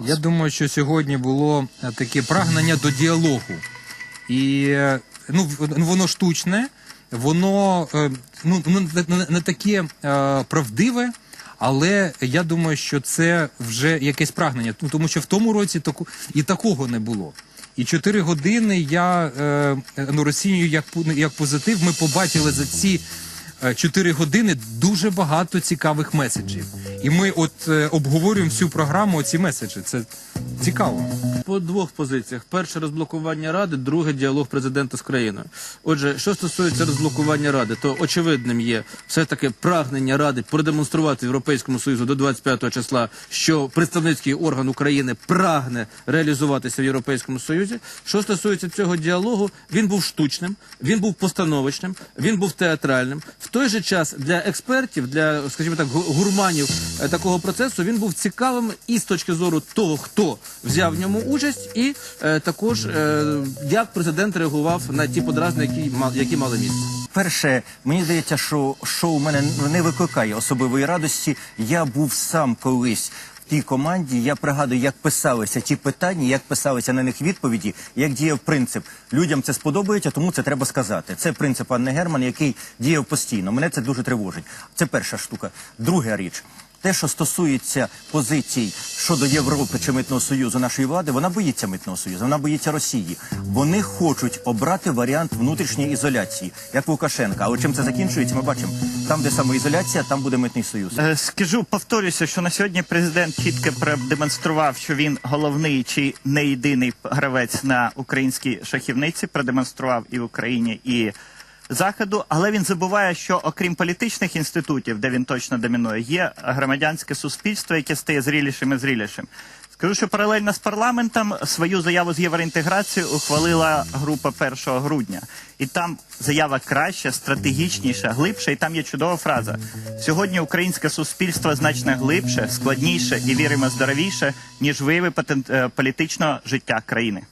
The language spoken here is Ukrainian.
Я думаю, що сьогодні було е, таке прагнення до діалогу. І е, ну, ну, воно штучне, воно е, ну, ну, не- таке правдиве, але я думаю, що це вже якесь прагнення. Ну, Тому що в тому році таку, і такого не було. І чотири години я ну, розцінюю як, пу- як позитив. Ми побачили за ці чотири години дуже багато цікавих меседжів. І ми от е, обговорюємо всю програму ці меседжі. Це цікаво. По двох позиціях: перше розблокування ради, друге діалог президента з країною. Отже, що стосується розблокування ради, то очевидним є все таки прагнення ради продемонструвати Європейському Союзу до 25 числа, що представницький орган України прагне реалізуватися в Європейському Союзі. Що стосується цього діалогу, він був штучним, він був постановочним, він був театральним. В той же час для експертів, для скажімо так, гу- гурманів е, такого процесу, він був цікавим і з точки зору того, хто взяв в ньому участь, і е, також е, як президент реагував на ті подразни, які ма- які мали місце. Перше, мені здається, що шоу мене не викликає особливої радості. Я був сам колись в тій команді. Я пригадую, як писалися ті питання, як писалися на них відповіді, як діяв принцип. Людям це сподобається, тому це треба сказати. Це принцип Анни Герман, який діяв постійно. Мене це дуже тривожить. Це перша штука. Друга річ. Те, що стосується позицій щодо Європи чи митного союзу нашої влади, вона боїться митного союзу, вона боїться Росії. Вони хочуть обрати варіант внутрішньої ізоляції, як Лукашенка. Але чим це закінчується, ми бачимо. Там, де самоізоляція, там буде митний союз. Е, Скажу, повторюся, що на сьогодні президент чітко продемонстрував, що він головний чи не єдиний гравець на українській шахівниці. Продемонстрував і в Україні, і заходу. Але він забуває, що окрім політичних інститутів, де він точно домінує, є громадянське суспільство, яке стає зрілішим і зрілішим. Скажу, що паралельно з парламентом свою заяву з євроінтеграцією ухвалила група 1 грудня, і там заява краща, стратегічніша, глибша. І там є чудова фраза: сьогодні українське суспільство значно глибше, складніше і віримо здоровіше, ніж вияви е, політичного життя країни.